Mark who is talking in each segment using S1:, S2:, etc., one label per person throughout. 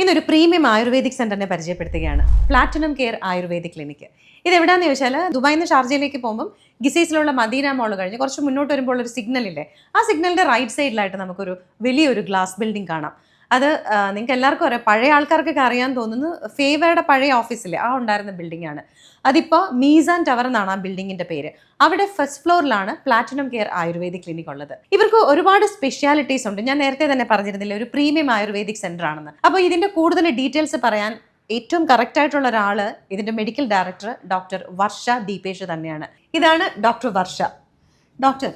S1: ഇന്നൊരു premium ayurvedic സെന്ററിനെ പരിചയപ്പെടുത്തുകയാണ്. Platinum care ayurvedic clinic. ഇത് എവിടെയെന്ന് ചോദിച്ചാൽ ദുബായിൽ നിന്ന് ഷാർജയിലേക്ക് പോകുമ്പോൾ ഗിസൈസിലുള്ള മദീന മോൾ കഴിഞ്ഞ് കുറച്ച് മുന്നോട്ട് വരുമ്പോൾ ഒരു സിഗ്നൽ ഇല്ലേ? ആ സിഗ്നലിന്റെ റൈറ്റ് സൈഡിലായിട്ട് നമുക്കൊരു വലിയൊരു ഗ്ലാസ് ബിൽഡിംഗ് കാണാം. അത് നിങ്ങൾക്ക് എല്ലാവർക്കും അറിയാം. പഴയ ആൾക്കാർക്കൊക്കെ അറിയാൻ തോന്നുന്നു ഫേവയുടെ പഴയ ഓഫീസിലെ ആ ഉണ്ടായിരുന്ന ബിൽഡിംഗ് ആണ് അതിപ്പോൾ മീസാൻ ടവർ എന്നാണ് ആ ബിൽഡിങ്ങിന്റെ പേര്. അവിടെ ഫസ്റ്റ് ഫ്ലോറിലാണ് പ്ലാറ്റിനം കെയർ ആയുർവേദിക് ക്ലിനിക് ഉള്ളത്. ഇവർക്ക് ഒരുപാട് സ്പെഷ്യാലിറ്റീസ് ഉണ്ട്. ഞാൻ നേരത്തെ തന്നെ പറഞ്ഞിരുന്നില്ല ഒരു പ്രീമിയം ആയുർവേദിക് സെന്റർ ആണെന്ന് അപ്പോൾ ഇതിന്റെ കൂടുതൽ ഡീറ്റെയിൽസ് പറയാൻ ഏറ്റവും കറക്റ്റ് ആയിട്ടുള്ള ഒരാൾ ഇതിന്റെ medical director doctor Varsha Deepesh തന്നെയാണ്. ഇതാണ് ഡോക്ടർ വർഷ. ഡോക്ടർ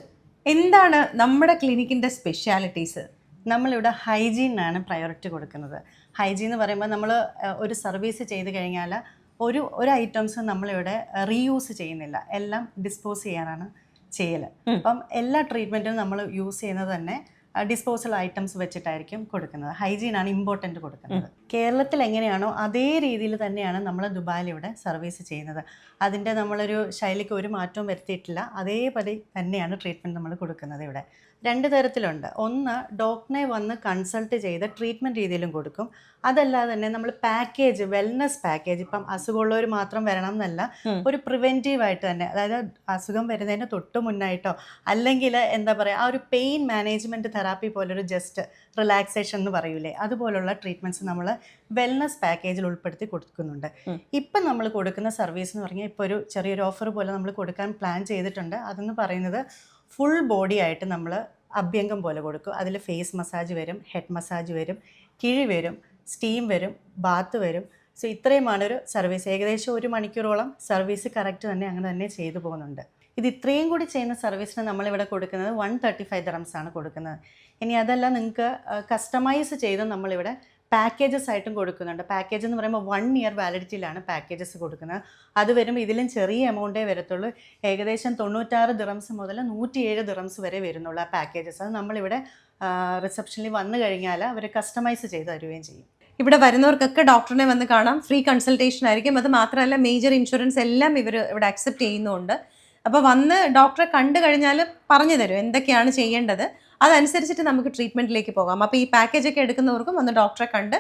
S1: എന്താണ് നമ്മുടെ ക്ലിനിക്കിന്റെ സ്പെഷ്യാലിറ്റീസ്
S2: നമ്മളിവിടെ ഹൈജീനാണ് പ്രയോറിറ്റി കൊടുക്കുന്നത്. ഹൈജീൻ എന്ന് പറയുമ്പോൾ നമ്മൾ ഒരു സർവീസ് ചെയ്ത് കഴിഞ്ഞാൽ ഒരു ഒരു ഐറ്റംസ് നമ്മളിവിടെ റീയൂസ് ചെയ്യുന്നില്ല. എല്ലാം ഡിസ്പോസ് ചെയ്യാനാണ് ചെയ്യൽ അപ്പം എല്ലാ ട്രീറ്റ്മെന്റും നമ്മൾ യൂസ് ചെയ്യുന്നത് തന്നെ ഡിസ്പോസൽ ഐറ്റംസ് വെച്ചിട്ടായിരിക്കും കൊടുക്കുന്നത്. ഹൈജീൻ ആണ് ഇമ്പോർട്ടന്റ് കൊടുക്കുന്നത്. കേരളത്തിൽ എങ്ങനെയാണോ അതേ രീതിയിൽ തന്നെയാണ് നമ്മൾ ദുബായിൽ ഇവിടെ സർവീസ് ചെയ്യുന്നത്. അതിന്റെ നമ്മളൊരു ശൈലിക്ക് ഒരു മാറ്റവും വരുത്തിയിട്ടില്ല. അതേപടി തന്നെയാണ് ട്രീറ്റ്മെന്റ് നമ്മൾ കൊടുക്കുന്നത് ഇവിടെ. രണ്ട് തരത്തിലുണ്ട്. ഒന്ന് ഡോക്ടറെ വന്ന് കൺസൾട്ട് ചെയ്ത് ട്രീറ്റ്മെന്റ് രീതിയിലും കൊടുക്കും. അതല്ലാതെ തന്നെ നമ്മൾ പാക്കേജ് വെൽനസ് പാക്കേജ് ഇപ്പം അസുഖമുള്ളവർ മാത്രം വരണം എന്നല്ല ഒരു പ്രിവെന്റീവ് ആയിട്ട് തന്നെ അതായത് അസുഖം വരുന്നതിന് തൊട്ട് മുന്നായിട്ടോ അല്ലെങ്കിൽ എന്താ പറയുക ആ ഒരു പെയിൻ മാനേജ്മെന്റ് തെറാപ്പി പോലൊരു ജസ്റ്റ് റിലാക്സേഷൻ എന്ന് പറയൂലേ? അതുപോലുള്ള ട്രീറ്റ്മെന്റ്സ് നമ്മൾ വെൽനസ് പാക്കേജിൽ ഉൾപ്പെടുത്തി കൊടുക്കുന്നുണ്ട്. ഇപ്പം നമ്മൾ കൊടുക്കുന്ന സർവീസ് എന്ന് പറഞ്ഞാൽ ഇപ്പോൾ ഒരു ചെറിയൊരു ഓഫർ പോലെ നമ്മൾ കൊടുക്കാൻ പ്ലാൻ ചെയ്തിട്ടുണ്ട്. അതെന്ന് പറയുന്നത് ഫുൾ ബോഡി ആയിട്ട് നമ്മൾ അഭ്യംഗം പോലെ കൊടുക്കും. അതിൽ ഫേസ് മസാജ് വരും ഹെഡ് മസാജ് വരും കിഴി വരും സ്റ്റീം വരും ബാത്ത് വരും. സോ ഇത്രയുമാണ് ഒരു സർവീസ് ഏകദേശം ഒരു മണിക്കൂറോളം സർവീസ് കറക്റ്റ് തന്നെ അങ്ങനെ തന്നെ ചെയ്തു പോകുന്നുണ്ട്. ഇത് ഇത്രയും കൂടി ചെയ്യുന്ന സർവീസിന് നമ്മളിവിടെ കൊടുക്കുന്നത് വൺ തേർട്ടി ഫൈവ് ദറംസ് ആണ് കൊടുക്കുന്നത്. ഇനി അതല്ല നിങ്ങൾക്ക് കസ്റ്റമൈസ് ചെയ്ത് നമ്മളിവിടെ പാക്കേജസ് ആയിട്ടും കൊടുക്കുന്നുണ്ട്. പാക്കേജ് എന്ന് പറയുമ്പോൾ വൺ ഇയർ വാലിഡിറ്റിയിലാണ് പാക്കേജസ് കൊടുക്കുന്നത്. അത് വരുമ്പോൾ ഇതിലും ചെറിയ എമൗണ്ടേ വരത്തുള്ളൂ. ഏകദേശം തൊണ്ണൂറ്റാറ് ദിറംസ് മുതൽ നൂറ്റിയേഴ് ദിറംസ് വരെ വരുന്നുള്ളൂ ആ പാക്കേജസ് അത് നമ്മളിവിടെ റിസപ്ഷനിൽ വന്നു കഴിഞ്ഞാൽ അവർ കസ്റ്റമൈസ് ചെയ്ത് തരുകയും ചെയ്യും.
S1: ഇവിടെ വരുന്നവർക്കൊക്കെ ഡോക്ടറിനെ വന്ന് കാണാം. ഫ്രീ കൺസൾട്ടേഷൻ ആയിരിക്കും. അത് മാത്രമല്ല മേജർ ഇൻഷുറൻസ് എല്ലാം ഇവർ ഇവിടെ അക്സെപ്റ്റ് ചെയ്യുന്നുണ്ട്. അപ്പോൾ വന്ന് ഡോക്ടറെ കണ്ടു കഴിഞ്ഞാൽ പറഞ്ഞു തരും എന്തൊക്കെയാണ് ചെയ്യേണ്ടത്. അതനുസരിച്ചിട്ട് നമുക്ക് ട്രീറ്റ്മെന്റിലേക്ക് പോകാം. അപ്പോൾ ഈ പാക്കേജ് ഒക്കെ എടുക്കുന്നവർക്കും വന്ന് ഡോക്ടറെ കണ്ട്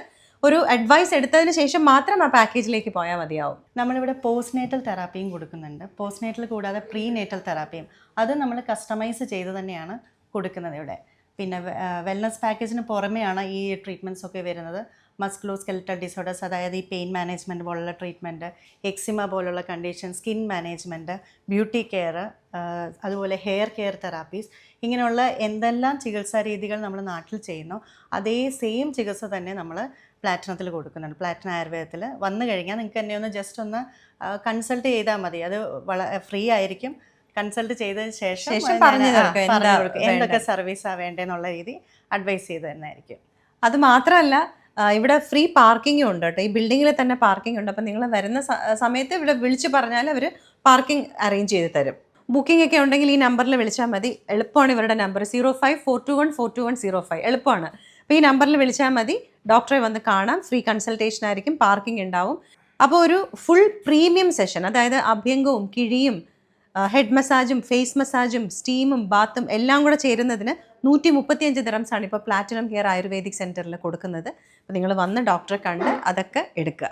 S1: ഒരു അഡ്വൈസ് എടുത്തതിന് ശേഷം മാത്രം ആ പാക്കേജിലേക്ക് പോയാൽ മതിയാവും.
S2: നമ്മളിവിടെ പോസ്റ്റ്നേറ്റൽ തെറാപ്പിയും കൊടുക്കുന്നുണ്ട്. പോസ്റ്റ്നേറ്റൽ കൂടാതെ പ്രീ നേറ്റൽ തെറാപ്പിയും അത് നമ്മൾ കസ്റ്റമൈസ് ചെയ്ത് തന്നെയാണ് കൊടുക്കുന്നത് ഇവിടെ. പിന്നെ വെൽനസ് പാക്കേജിന് പുറമെയാണ് ഈ ട്രീറ്റ്മെന്റ്സ് ഒക്കെ വരുന്നത്. മസ്കുലോ സ്കെൽറ്റൽ ഡിസോർഡേഴ്സ് അതായത് ഈ പെയിൻ മാനേജ്മെന്റ് പോലുള്ള ട്രീറ്റ്മെന്റ് എക്സിമ പോലുള്ള condition skin management beauty care അതുപോലെ ഹെയർ കെയർ തെറാപ്പീസ് ഇങ്ങനെയുള്ള എന്തെല്ലാം ചികിത്സാ രീതികൾ നമ്മൾ നാട്ടിൽ ചെയ്യുന്നു അതേ സെയിം ചികിത്സ തന്നെ നമ്മൾ പ്ലാറ്റിനത്തിൽ കൊടുക്കുന്നുണ്ട്. പ്ലാറ്റിന ആയുർവേദത്തിൽ വന്നു കഴിഞ്ഞാൽ നിങ്ങൾക്ക് എന്നെ ഒന്ന് ജസ്റ്റ് ഒന്ന് കൺസൾട്ട് ചെയ്താൽ മതി. അത് വളരെ ഫ്രീ ആയിരിക്കും. കൺസൾട്ട് ചെയ്തതിന് ശേഷം
S1: പറഞ്ഞു
S2: കൊടുക്കും. എന്തൊക്കെ സർവീസാണ് വേണ്ടതെന്നുള്ള രീതി അഡ്വൈസ് ചെയ്ത് തന്നെയായിരിക്കും
S1: അത് മാത്രമല്ല ഇവിടെ ഫ്രീ പാർക്കിംഗും ഉണ്ട് കേട്ടോ. ഈ ബിൽഡിങ്ങിൽ തന്നെ പാർക്കിംഗ് ഉണ്ട്. അപ്പം നിങ്ങൾ വരുന്ന സമയത്ത് ഇവിടെ വിളിച്ച് പറഞ്ഞാൽ അവർ പാർക്കിംഗ് അറേഞ്ച് ചെയ്ത് തരും. ബുക്കിംഗ് ഒക്കെ ഉണ്ടെങ്കിൽ ഈ നമ്പറിൽ വിളിച്ചാൽ മതി. എളുപ്പമാണ് ഇവരുടെ number. Zero five four two one four two one zero five. എളുപ്പമാണ്. അപ്പോൾ ഈ നമ്പറിൽ വിളിച്ചാൽ മതി. ഡോക്ടറെ വന്ന് കാണാം. ഫ്രീ കൺസൾട്ടേഷൻ ആയിരിക്കും. പാർക്കിംഗ് ഉണ്ടാവും. അപ്പോൾ ഒരു ഫുൾ പ്രീമിയം സെഷൻ അതായത് അഭ്യംഗവും കിഴിയും ഹെഡ് മസാജും ഫേസ് മസാജും സ്റ്റീമും ബാത്തും എല്ലാം കൂടെ ചേരുന്നതിന് നൂറ്റി മുപ്പത്തിയഞ്ച് ദിറംസാണ് ഇപ്പോൾ പ്ലാറ്റിനം കെയർ ആയുർവേദിക് സെന്ററിൽ കൊടുക്കുന്നത്. അപ്പോൾ നിങ്ങൾ വന്ന് ഡോക്ടറെ കണ്ട് അതൊക്കെ എടുക്കുക.